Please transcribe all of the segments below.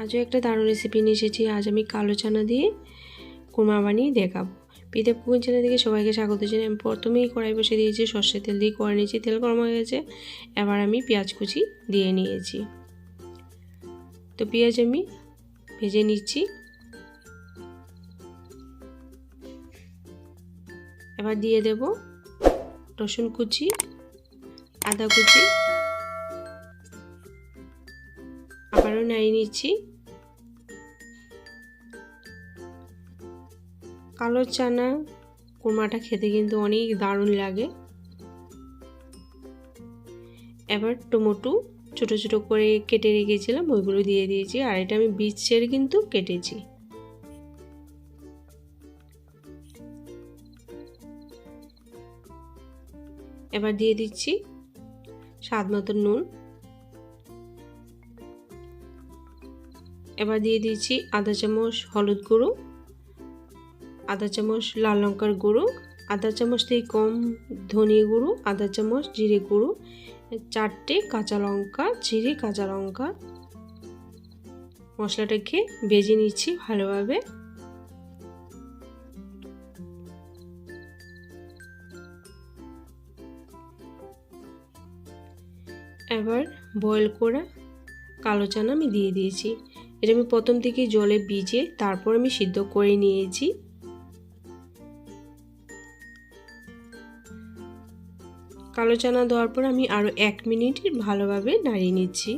আজও একটা দারুণ রেসিপি নিয়ে এসেছি। আজ আমি কালো চানা দিয়ে কুরমা বানিয়ে দেখাবো। পিতে কুকিং চ্যানেল থেকে সবাইকে স্বাগত জানাই। আমি প্রথমেই কড়াই বসে দিয়েছি সর্ষের তেল দিয়ে করে নিয়েছি। তেল গরম হয়ে গেছে। এবার আমি পেঁয়াজ কুচি দিয়ে নিয়েছি। তো পেঁয়াজ আমি ভেজে নিচ্ছি। এবার দিয়ে দেব রসুন কুচি, আদা কুচি আবারও নাড়িয়ে নিচ্ছি। কালো চানা কুরমাটা খেতে কিন্তু অনেক দারুণ লাগে। এবার টমেটো ছোট ছোট করে কেটে রেখেছিলাম, ওইগুলো দিয়ে দিয়েছি, আর এটা আমি বীজ ছেড়ে কিন্তু কেটেছি। এবার দিয়ে দিচ্ছি স্বাদ মতো নুন। এবার দিয়ে দিয়েছি আধা চামচ হলুদ গুঁড়ো আধা চামচ লাল লঙ্কার গুঁড়ো আধা চামচ থেকে কম ধনিয়া গুঁড়ো আধা চামচ জিরে গুঁড়ো, চারটে কাঁচা লঙ্কা, জিরে কাঁচা লঙ্কা। মশলাটাকে বেজে নিচ্ছি ভালোভাবে। এবার বয়েল করা কালো চানা আমি দিয়ে দিয়েছি। এটা আমি প্রথম থেকে জলে ভিজে তারপর আমি সিদ্ধ করে নিয়েছি। কালো চানা দেওয়ার পর আমি আরও এক মিনিট ভালোভাবে নাড়িয়ে নিচ্ছি।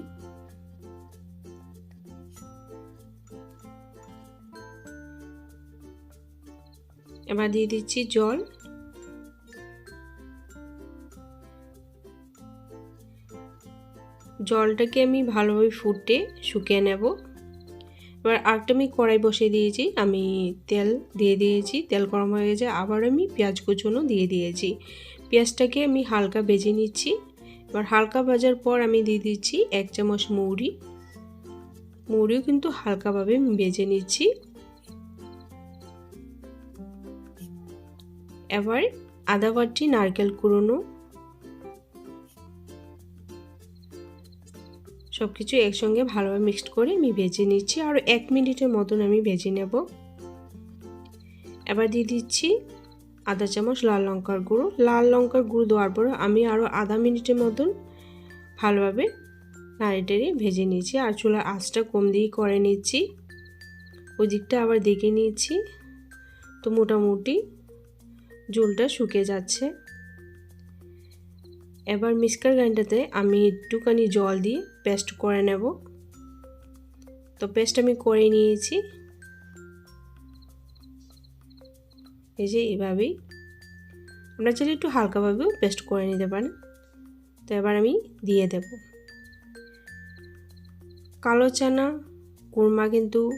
এবার দিয়ে দিচ্ছি জল। জলটাকে আমি ভালোভাবে ফুটে শুকিয়ে নেব। এবার আরেকটা আমি কড়াই বসিয়ে দিয়েছি। আমি তেল দিয়ে দিয়েছি। তেল গরম হয়ে গেছে। আবার আমি পেঁয়াজ কুচুনো দিয়ে দিয়েছি। পেঁয়াজটাকে আমি হালকা ভেজে নিচ্ছি। এবার হালকা ভাজার পর আমি দিয়ে দিচ্ছি এক চামচ মৌরি। মৌরিও কিন্তু হালকাভাবে ভেজে নিচ্ছি। এবার আদা বাটি, নারকেল কুড়োনো সব কিছু একসঙ্গে ভালোভাবে মিক্সড করে আমি ভেজে নিচ্ছি। আরও এক মিনিটের মতন আমি ভেজে নেব। এবার দিয়ে দিচ্ছি আধা চামচ, লাল লঙ্কার গুঁড়ো। লাল লঙ্কার গুঁড়ো দেওয়ার পর আমি আরও আধা মিনিটের মতন ভালোভাবে নাড়ি ভেজে নিয়েছি। আর চুলার আঁচটা কম দিয়েই করে নিচ্ছি। ওই দিকটা আবার দেখে নিচ্ছি। তো মোটামুটি ঝোলটা শুকিয়ে যাচ্ছে। এবার মিক্সার গ্রাইন্ডারতে আমি একটুখানি জল দিয়ে পেস্ট করে নেব। তো পেস্ট আমি করে নিয়েছি। এই যে এভাবেই। আমরা চাইলে একটু হালকাভাবেও পেস্ট করে নিতে পারেন। তো এবার আমি দিয়ে দেব। কালো চানা, কুরমা কিন্তু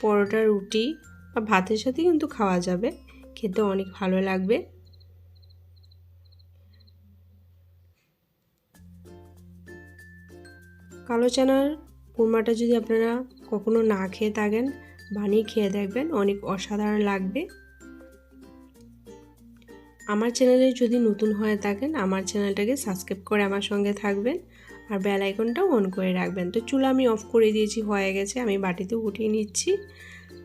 পরোটা, রুটি বা ভাতের সাথে কিন্তু খাওয়া যাবে। খেতে অনেক ভালো লাগবে। কালো চানার কুরমাটা যদি আপনারা কখনো না খেয়ে থাকেন, বানিয়ে খেয়ে দেখবেন, অনেক অসাধারণ লাগবে। আমার চ্যানেলে যদি নতুন হয়ে থাকেন, আমার চ্যানেলটাকে সাবস্ক্রাইব করে আমার সঙ্গে থাকবেন আর বেল আইকনটাও অন করে রাখবেন। তো চুলা আমি অফ করে দিয়েছি, হয়ে গেছে, আমি বাটিতে উঠিয়ে নিচ্ছি।